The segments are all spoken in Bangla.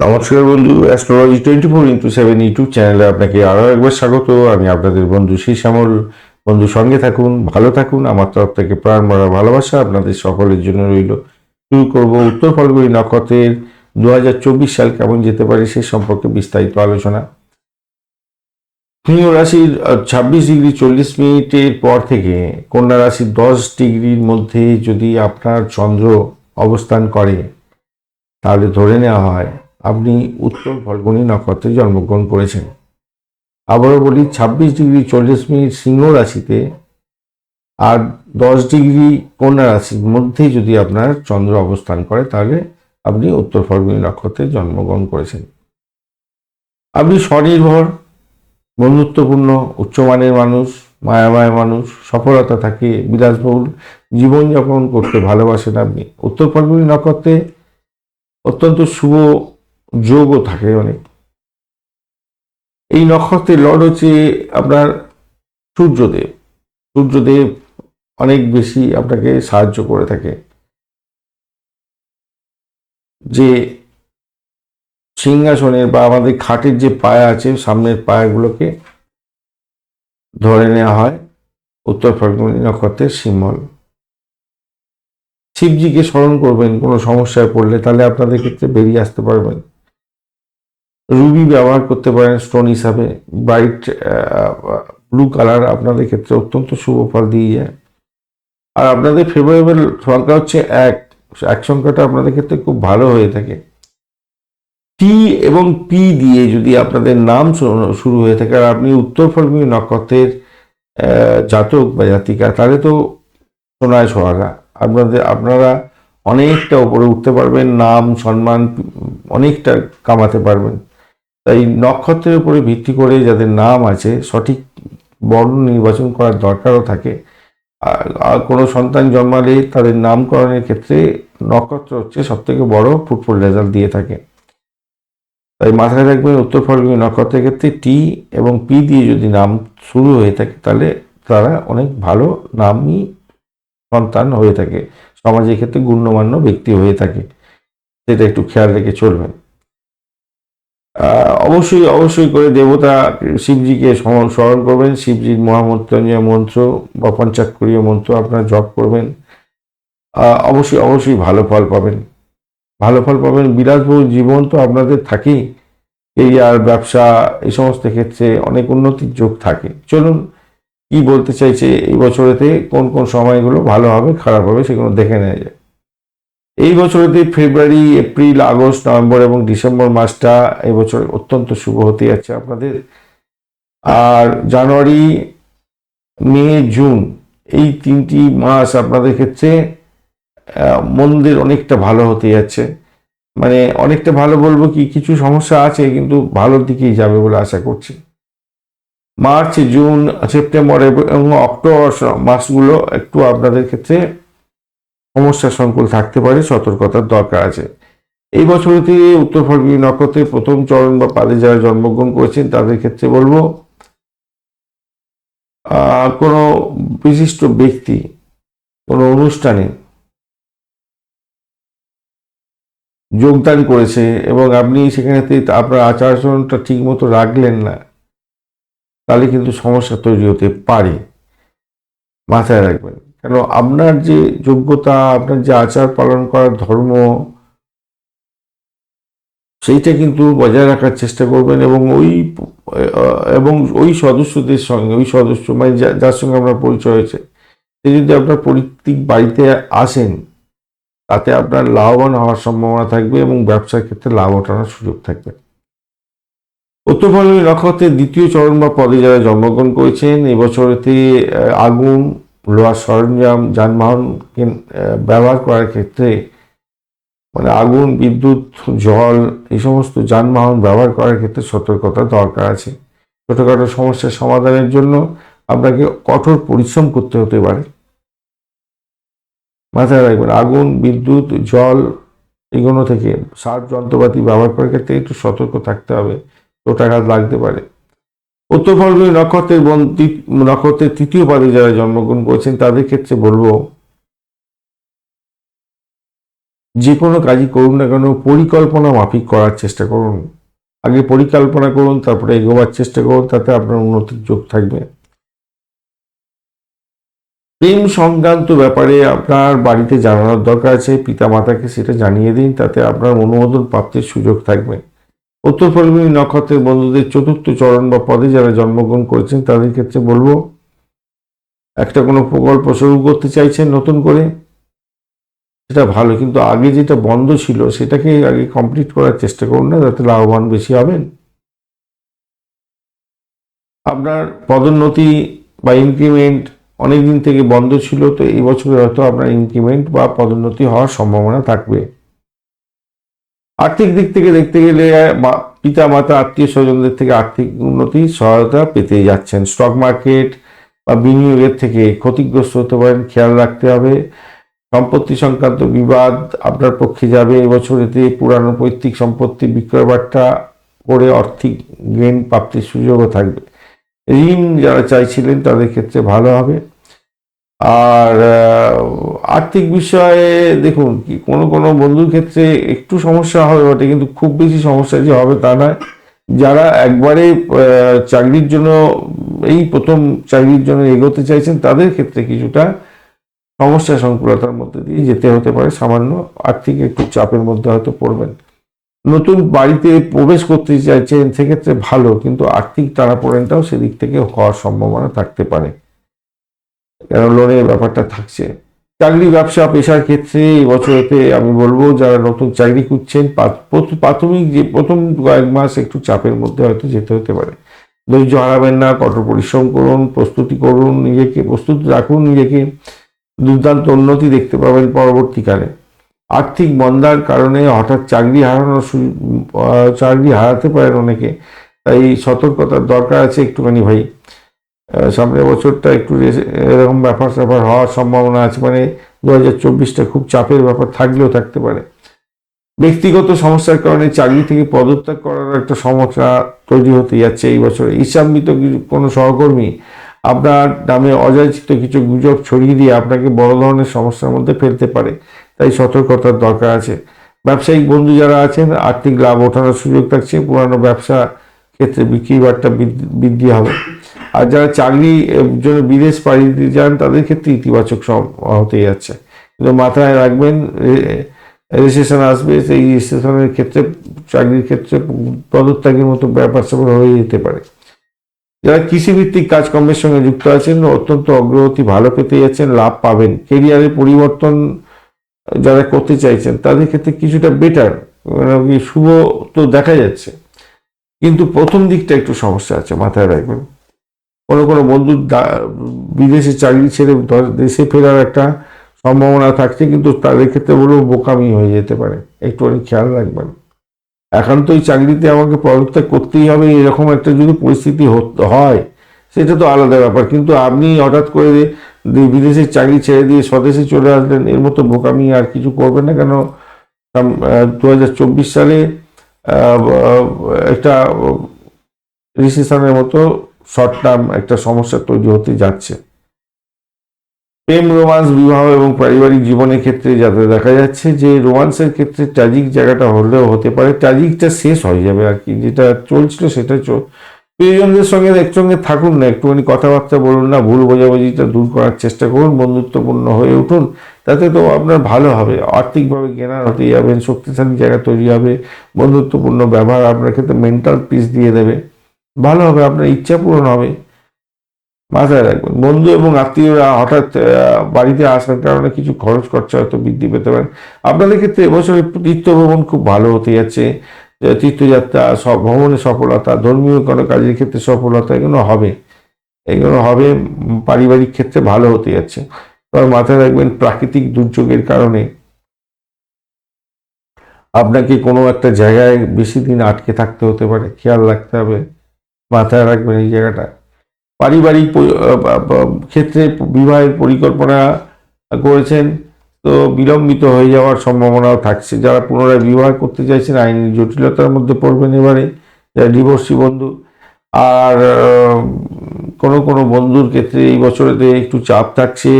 নমস্কার বন্ধু astrology twenty four into seven YouTube চ্যানেলে আপনাকে আরও একবার স্বাগত। আমি আপনাদের বন্ধু শ্রী শ্যামল বন্ধু, সঙ্গে থাকুন, ভালো থাকুন। আমার তরফ থেকে প্রাণ মরা ভালোবাসা আপনাদের সকলের জন্য রইল। শুরু করব উত্তর ফলগুলি নক্ষত্রের। দু হাজার চব্বিশ সাল কেমন যেতে পারে সে সম্পর্কে বিস্তারিত আলোচনা। সিংহ রাশির ছাব্বিশ ডিগ্রি চল্লিশ মিনিটের পর থেকে কন্যা রাশির দশ ডিগ্রির মধ্যে যদি আপনার চন্দ্র অবস্থান করে, তাহলে ধরে নেওয়া হয় আপনি উত্তর ফলগুনি নক্ষত্রে জন্মগ্রহণ করেছেন। আবারও বলি, ছাব্বিশ ডিগ্রি চল্লিশ মিনিট সিংহ রাশিতে আর দশ ডিগ্রি কন্যা রাশির মধ্যে যদি আপনার চন্দ্র অবস্থান করে, তাহলে আপনি উত্তর ফলগুনি নক্ষত্রে জন্মগ্রহণ করেছেন। আপনি স্বনির্ভর, বন্ধুত্বপূর্ণ, উচ্চমানের মানুষ, মায়াময় মানুষ, সফলতা থাকে, বিলাসবহুল, জীবনযাপন করতে ভালোবাসেন আপনি। উত্তর ফলগুনি নক্ষত্রে অত্যন্ত শুভ যোগও থাকে অনেক। এই নক্ষত্রের লর্ড হচ্ছে আপনার সূর্যদেব। সূর্যদেব অনেক বেশি আপনাকে সাহায্য করে থাকে। যে সিংহাসনের বা আমাদের খাটের যে পায়া আছে, সামনের পায়াগুলোকে ধরে নেওয়া হয়। উত্তর ফাল্গুনি নক্ষত্রের সিম্বল শিবজিকে স্মরণ করবেন, কোনো সমস্যায় পড়লে তাহলে আপনাদের ক্ষেত্রে বেরিয়ে আসতে পারবেন। রুবি ব্যবহার করতে পারেন স্টোন হিসাবে। ব্রাইট ব্লু কালার আপনাদের ক্ষেত্রে অত্যন্ত শুভ ফল দিয়ে যায়। আর আপনাদের ফেভারেবল সংখ্যা হচ্ছে এক। এক সংখ্যাটা আপনাদের ক্ষেত্রে খুব ভালো হয়ে থাকে। টি এবং পি দিয়ে যদি আপনাদের নাম শুরু হয়ে থাকে, আর আপনি উত্তর ফলগুনি নক্ষত্রের জাতক বা জাতিকা, তাহলে তো সোনায় সোহাগা। আপনাদের, আপনারা অনেকটা উপরে উঠতে পারবেন, নাম, সম্মান, অনেকটা কামাতে পারবেন। তাই নক্ষত্রের উপরে ভিত্তি করে যাদের নাম আছে, সঠিক বর্ণ নির্বাচন করার দরকারও থাকে। আর কোনো সন্তান জন্মালে তাদের নামকরণের ক্ষেত্রে নক্ষত্র হচ্ছে সব থেকে বড় ফুটফল রেজাল্ট দিয়ে থাকে। তাই মাথায় রাখবেন, উত্তর ফলগুলি নক্ষত্রের ক্ষেত্রে টি এবং পি দিয়ে যদি নাম শুরু হয়ে থাকে, তাহলে তারা অনেক ভালো নামই সন্তান হয়ে থাকে। সমাজের ক্ষেত্রে গণ্যমান্য ব্যক্তি হয়ে থাকে। সেটা একটু খেয়াল রেখে চলবেন। অবশ্যই অবশ্যই করে দেবতা শিবজিকে স্মরণ স্মরণ করবেন। শিবজির মহামৃত্যুঞ্জয় মন্ত্র বা পঞ্চাক্ষরীয় মন্ত্র আপনারা জপ করবেন। অবশ্যই অবশ্যই ভালো ফল পাবেন। ভালো ফল পাবেন। বিলাসবহুল জীবন তো আপনাদের থাকেই। কেরিয়ার ব্যবসা, এই সমস্ত ক্ষেত্রে অনেক উন্নতির যোগ থাকে। চলুন, কি বলতে চাইছে এই বছরেতে? কোন কোন সময়গুলো ভালো হবে, খারাপ হবে, সেগুলো দেখে নেওয়া যায় এই বছরেতে ফেব্রুয়ারি, এপ্রিল, আগস্ট, নভেম্বর এবং ডিসেম্বর মাসটা এবছর অত্যন্ত শুভ হতে যাচ্ছে আপনাদের। আর জানুয়ারি, মে, জুন এই তিনটি মাস আপনাদের ক্ষেত্রে মন্দির অনেকটা ভালো হতে যাচ্ছে। মানে অনেকটা ভালো বলব কি, কিছু সমস্যা আছে কিন্তু ভালোর দিকেই যাবে বলে আশা করছি। মার্চ, জুন, সেপ্টেম্বর এবং অক্টোবর মাসগুলো একটু আপনাদের ক্ষেত্রে সমস্যা সংকুল থাকতে পারে, সতর্কতার দরকার আছে। এই বছরতে উত্তর ফলগুলি নক্ষত্রের প্রথম চরণ বা পাদে যারা জন্মগ্রহণ করেছেন, তাদের ক্ষেত্রে বলব কোনো বিশিষ্ট ব্যক্তি, কোনো অনুষ্ঠানে যোগদান করেছে এবং আপনি সেখানে আপনার আচার আচরণটা ঠিক মতো রাখলেন না, তাহলে কিন্তু সমস্যা তৈরি হতে পারে। মাথায় রাখবেন। কেন আপনার যে যোগ্যতা, আপনার যে আচার পালন করার ধর্ম, সেইটা কিন্তু বজায় রাখার চেষ্টা করবেন এবং ওই এবং ওই সদস্যদের সঙ্গে, ওই সদস্য মানে যার সঙ্গে আপনার পরিচয় হয়েছে, সে যদি আপনার পৈতৃক বাড়িতে আসেন, তাতে আপনার লাভবান হওয়ার সম্ভাবনা থাকবে এবং ব্যবসার ক্ষেত্রে লাভ ওঠানোর সুযোগ থাকবে। উত্তর ফলগুনি নক্ষত্রের দ্বিতীয় চরণ বা পদে যারা জন্মগ্রহণ করেছেন এবছরেতে আগুন লোহার সরঞ্জাম, যানবাহন ব্যবহার করার ক্ষেত্রে মানে আগুন, বিদ্যুৎ, জল এই সমস্ত যানবাহন ব্যবহার করার ক্ষেত্রে সতর্কতা দরকার আছে। ছোটোখাটো সমস্যার সমাধানের জন্য আপনাকে কঠোর পরিশ্রম করতে হতে পারে। মাথায় রাখবেন, আগুন, বিদ্যুৎ, জল এগুলো থেকে সার, যন্ত্রপাতি ব্যবহার করার ক্ষেত্রে একটু সতর্ক থাকতে হবে। চোটাঘাত লাগতে পারে। উত্তর ফলগুলি নক্ষত্রের নক্ষত্রের তৃতীয় পাদে যারা জন্মগ্রহণ করেছেন, তাদের ক্ষেত্রে বলব, যে কোনো কাজই করুন না কেন, পরিকল্পনা মাফিক করার চেষ্টা করুন। আগে পরিকল্পনা করুন, তারপরে এগোবার চেষ্টা করুন, তাতে আপনার উন্নতির যোগ থাকবে। প্রেম সংক্রান্ত ব্যাপারে আপনার বাড়িতে জানানোর দরকার আছে পিতা মাতাকে সেটা জানিয়ে দিন, তাতে আপনার অনুমোদন প্রাপ্তির সুযোগ থাকবে। উত্তর ফলগুনি নক্ষত্রের বন্ধুদের চতুর্থ চরণ বা পদে যারা জন্মগ্রহণ করেছেন, তাদের ক্ষেত্রে বলব, একটা কোনো প্রকল্প শুরু করতে চাইছেন নতুন করে, সেটা ভালো, কিন্তু আগে যেটা বন্ধ ছিল, সেটাকে আগে কমপ্লিট করার চেষ্টা করুন না, যাতে লাভবান বেশি হবেন। আপনার পদোন্নতি বা ইনক্রিমেন্ট অনেকদিন থেকে বন্ধ ছিল, তো এই বছরে হয়তো আপনার ইনক্রিমেন্ট বা পদোন্নতি হওয়ার সম্ভাবনা থাকবে। আর্থিক দিক থেকে দেখতে গেলে পিতা মাতা আত্মীয় স্বজনদের থেকে আর্থিক উন্নতি, সহায়তা পেতে যাচ্ছেন। স্টক মার্কেট বা বিনিয়োগের থেকে ক্ষতিগ্রস্ত হতে পারেন, খেয়াল রাখতে হবে। সম্পত্তি সংক্রান্ত বিবাদ আপনার পক্ষে যাবে। এবছর এতে পুরানো পৈতৃক সম্পত্তি বিক্রয় বার্তা করে আর্থিক গেন প্রাপ্তির সুযোগও থাকবে। ঋণ যারা চাইছিলেন, তাদের ক্ষেত্রে ভালো হবে। আর আর্থিক বিষয়ে দেখুন, কি কোনো কোনো বন্ধুর ক্ষেত্রে একটু সমস্যা হবে বটে, কিন্তু খুব বেশি সমস্যা যে হবে তা নয়। যারা একবারে চাকরির জন্য, এই প্রথম চাকরির জন্য এগোতে চাইছেন, তাদের ক্ষেত্রে কিছুটা সমস্যা সংকুলতার মধ্যে দিয়ে যেতে হতে পারে। সামান্য আর্থিক একটু চাপের মধ্যে হয়তো পড়বেন। নতুন বাড়িতে প্রবেশ করতে চাইছেন, সেক্ষেত্রে ভালো, কিন্তু আর্থিক টানাপোড়েনটাও সেদিক থেকে হওয়ার সম্ভাবনা থাকতে পারে। কেন লোনের ব্যাপারটা থাকছে? চাকরি, ব্যবসা, পেশার ক্ষেত্রে এই আমি বলব, যারা নতুন চাকরি খুঁজছেন প্রাথ- প্রাথমিক যে প্রথম কয়েক মাস একটু চাপের মধ্যে হয়তো যেতে হতে পারে। ধৈর্য হারাবেন না, কঠোর পরিশ্রম করুন, প্রস্তুতি করুন নিজেকে, প্রস্তুত রাখুন নিজেকে, দুর্দান্ত উন্নতি দেখতে পাবেন পরবর্তীকালে। আর্থিক মন্দার কারণে হঠাৎ চাকরি হারানোর চাকরি হারাতে পারেন অনেকে, তাই সতর্কতার দরকার আছে একটুখানি ভাই। সামনের বছরটা একটু এরকম ব্যাপার স্যাপার হওয়ার সম্ভাবনা আছে। মানে দু হাজার চব্বিশটা খুব চাপের ব্যাপার থাকলেও থাকতে পারে। ব্যক্তিগত সমস্যার কারণে চাকরি থেকে পদত্যাগ করার একটা সমস্যা তৈরি হতে যাচ্ছে এই বছর। কিছু কোনো সহকর্মী আপনার নামে অযাচিত কিছু গুজব ছড়িয়ে দিয়ে আপনাকে বড় ধরনের সমস্যার মধ্যে ফেলতে পারে। তাই সতর্কতার দরকার আছে। ব্যবসায়িক বন্ধু যারা আছেন, আর্থিক লাভ ওঠানোর সুযোগ থাকছে। পুরানো ব্যবসা ক্ষেত্রে বিক্রি বৃদ্ধি- বৃদ্ধি হবে। আর যারা চাকরি জন্য বিদেশ পাড়ি দিতে যান তাদের ক্ষেত্রে ইতিবাচক হতে যাচ্ছে। কিন্তু মাথায় রাখবেন রেজিস্ট্রেশন আসবে, সেই রেজিস্ট্রেশনের ক্ষেত্রে, চাকরির ক্ষেত্রে পদত্যাগের মতো ব্যাপার স্যাপার হয়ে যেতে পারে। যারা কৃষিভিত্তিক কাজকর্মের সঙ্গে যুক্ত আছেন, অত্যন্ত অগ্রগতি ভালো পেতে যাচ্ছেন, লাভ পাবেন। কেরিয়ারের পরিবর্তন যারা করতে চাইছেন, তাদের ক্ষেত্রে কিছুটা বেটার শুভ তো দেখা যাচ্ছে। কিন্তু প্রথম দিকটা একটু সমস্যা আছে, মাথায় রাখবেন। কোনো কোনো বন্ধুর বিদেশে চাকরি ছেড়ে দেশে ফেরার একটা সম্ভাবনা থাকছে, কিন্তু তাদের ক্ষেত্রে বলব বোকামি হয়ে যেতে পারে। একটুখানি খেয়াল রাখবেন। একান্তই চাকরিতে আমাকে পদত্যাগ করতেই হবে, এরকম একটা যদি পরিস্থিতি হয়, সেটা তো আলাদা ব্যাপার। কিন্তু আপনি হঠাৎ করে বিদেশের চাকরি ছেড়ে দিয়ে স্বদেশে চলে আসলেন, এর মতো বোকামি আর কিছু করবেন না কেন? দু হাজার চব্বিশ সালে একটা রিসেশনের মতো শর্ট টার্ম একটা সমস্যা তৈরি হতে যাচ্ছে। প্রেম, রোমান্স, বিবাহ এবং পারিবারিক জীবনের ক্ষেত্রে যাতে দেখা যাচ্ছে যে রোমান্সের ক্ষেত্রে ট্র্যাজিক জায়গাটা হলেও হতে পারে ট্র্যাজিকটা শেষ হয়ে যাবে আর কি, যেটা চলছিল সেটা চল প্রিয়জনদের সঙ্গে একসঙ্গে থাকুন না, একটুখানি কথাবার্তা বলুন না, ভুল বোঝাবুঝিটা দূর করার চেষ্টা করুন, বন্ধুত্বপূর্ণ হয়ে উঠুন, তাতে তো আপনার ভালো হবে, আর্থিকভাবে জ্ঞানার হতে যাবেন, শক্তিশালী জায়গা তৈরি হবে, বন্ধুত্বপূর্ণ ব্যবহার আপনার ক্ষেত্রে মেন্টাল পিস দিয়ে দেবে। ভালো হবে, আপনার ইচ্ছা পূরণ হবে। মাথায় রাখবেন। বন্ধু এবং আত্মীয়রা হঠাৎ বাড়িতে আসার কারণে কিছু খরচ খরচা হয়তো বৃদ্ধি পেতে পারেন আপনাদের ক্ষেত্রে এবছর তীর্থ ভ্রমণ খুব ভালো হতে যাচ্ছে। তীর্থযাত্রা, সব ভ্রমণে সফলতা, ধর্মীয় কোনো কাজের ক্ষেত্রে সফলতা এগুলো হবে। এগুলো হবে পারিবারিক ক্ষেত্রে ভালো হতে যাচ্ছে। তবে মাথায় রাখবেন, প্রাকৃতিক দুর্যোগের কারণে আপনাকে কোনো একটা জায়গায় বেশি দিন আটকে থাকতে হতে পারে। খেয়াল রাখতে হবে। মাথায় রাখবেন এই জায়গাটা। পারিবারিক ক্ষেত্রে বিবাহের পরিকল্পনা করেছেন, তো বিলম্বিত হয়ে যাওয়ার সম্ভাবনাও থাকছে। যারা পুনরায় বিবাহ করতে চাইছেন, আইনি জটিলতার মধ্যে পড়বেন এবারে, যারা ডিভোর্সি বন্ধু। আর কোনো কোনো বন্ধুর ক্ষেত্রে এই বছরেতে একটু চাপ থাকছে।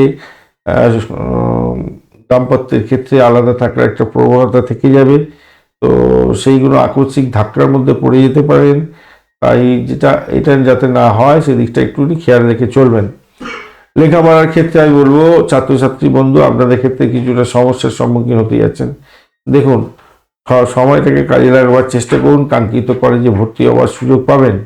দাম্পত্যের ক্ষেত্রে আলাদা থাকার একটা প্রবণতা থেকে যাবে। তো সেইগুলো আকস্মিক ধাক্কার মধ্যে পড়ে যেতে পারেন। তাই যেটা এটা যাতে না হয় সেদিকটা একটু খেয়াল রেখে চলবেন। লেখাপড়ার ক্ষেত্রে আমি বলব, ছাত্রছাত্রী বন্ধু, আপনাদের ক্ষেত্রে কিছুটা সমস্যার সম্মুখীন হতে যাচ্ছেন। দেখুন সময়টাকে কাজে লাগাবার চেষ্টা করুন, কাঙ্ক্ষিত কলেজে ভর্তি হওয়ার সুযোগ পাবেন।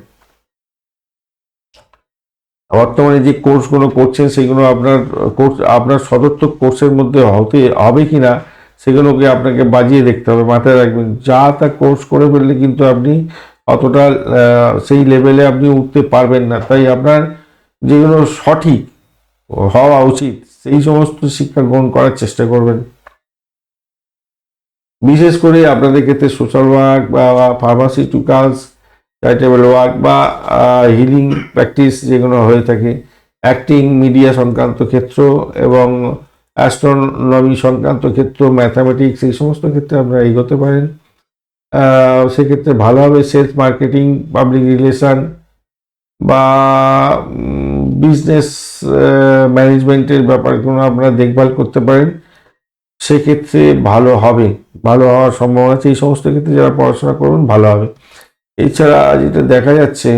বর্তমানে যে কোর্সগুলো করছেন, সেগুলো আপনার, কোর্স, আপনার সদর্থক কোর্সের মধ্যে হতে, হবে কিনা, সেগুলোকে আপনাকে বাজিয়ে দেখতে হবে, মাথায় রাখবেন। যা তা কোর্স করে ফেললে কিন্তু আপনি অতটা সেই লেভেলে আপনি উঠতে পারবেন না। তাই আপনার যেগুলো সঠিক হওয়া উচিত, সেই সমস্ত শিক্ষা গ্রহণ করার চেষ্টা করবেন। বিশেষ করে আপনাদের ক্ষেত্রে সোশ্যাল ওয়ার্ক বা ফার্মাসিউটিক্যালস চ্যারিটেবল ওয়ার্ক বা হিলিং প্র্যাকটিস যেগুলো হয়ে থাকে অ্যাক্টিং মিডিয়া সংক্রান্ত ক্ষেত্র এবং অ্যাস্ট্রোনমি সংক্রান্ত ক্ষেত্র ম্যাথামেটিক্স এই সমস্ত ক্ষেত্রে আপনারা এগোতে পারেন। সেক্ষেত্রে ভালো হবে সেলস মার্কেটিং পাবলিক রিলেশন বা বিজনেস ম্যানেজমেন্টের ব্যাপারগুলো আপনারা দেখভাল করতে পারেন। সেক্ষেত্রে ভালো হবে, ভালো হওয়ার সম্ভাবনা আছে। এই সমস্ত ক্ষেত্রে যারা পড়াশোনা করবেন, ভালো হবে। এছাড়া যেটা দেখা যাচ্ছে,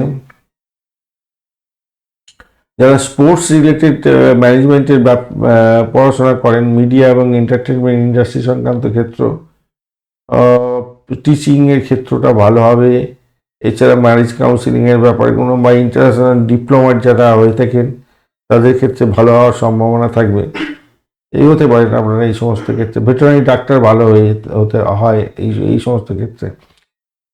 যারা স্পোর্টস রিলেটেড ম্যানেজমেন্টের পড়াশোনা করেন মিডিয়া এবং এন্টারটেনমেন্ট ইন্ডাস্ট্রি সংক্রান্ত ক্ষেত্র টিচিং এর ক্ষেত্রটা ভালো হবে। এছাড়া ম্যারেজ কাউন্সিলিং এর ব্যাপারে কোনো বা ইন্টারন্যাশনাল ডিপ্লোমার যারা হয়ে থাকেন, তাদের ক্ষেত্রে ভালো হওয়ার সম্ভাবনা থাকবে। এই হতে পারেন আপনারা এই সমস্ত ক্ষেত্রে। ভেটেরিনারি ডাক্তার ভালো হয়ে হতে হয় এই এই সমস্ত ক্ষেত্রে।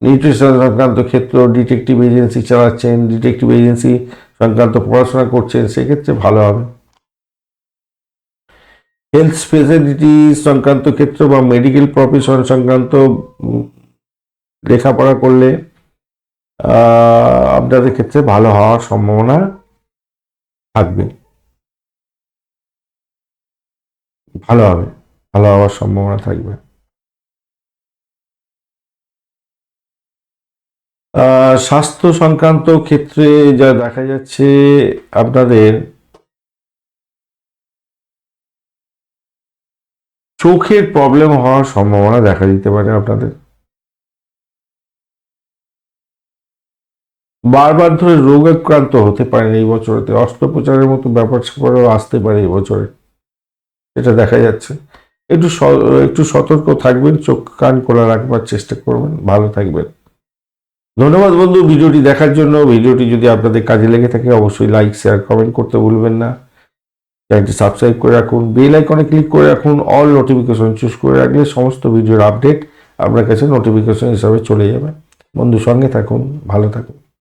নিউট্রিশন সংক্রান্ত ক্ষেত্র ডিটেকটিভ এজেন্সি চালাচ্ছেন ডিটেকটিভ এজেন্সি সংক্রান্ত পড়াশোনা করছেন, সেক্ষেত্রে ভালো হবে। হেলথ স্পেশালিটি সংক্রান্ত ক্ষেত্র বা মেডিকেল প্রফেশন সংক্রান্ত লেখাপড়া করলে আপনাদের ক্ষেত্রে ভালো হওয়ার সম্ভাবনা থাকবে। ভালো হবে, ভালো হওয়ার সম্ভাবনা থাকবে। স্বাস্থ্য সংক্রান্ত ক্ষেত্রে যা দেখা যাচ্ছে আপনাদের চোখের প্রবলেম হওয়ার সম্ভাবনা দেখা দিতে পারে আপনাদের। বারবার ধরে রোগাক্রান্ত হতে পারেন এই বছরতে। অস্ত্রোপচারের মতো ব্যাপার স্যাপারও আসতে পারে এই বছরে। এটা দেখা যাচ্ছে। একটু একটু সতর্ক থাকবেন, চোখ কান খোলা রাখবার চেষ্টা করবেন, ভালো থাকবেন। ধন্যবাদ বন্ধু, ভিডিওটি দেখার জন্য। ভিডিওটি যদি আপনাদের কাজে লেগে থাকে, অবশ্যই লাইক শেয়ার কমেন্ট করতে ভুলবেন না। চ্যানেলটি সাবস্ক্রাইব করে রাখুন, বেল আইকনে ক্লিক করে রাখুন, অল নোটিফিকেশন চুজ করে রাখলে সমস্ত ভিডিওর আপডেট আপনার কাছে নোটিফিকেশন হিসাবে চলে যাবে। বন্ধু, সঙ্গে থাকুন, ভালো থাকুন।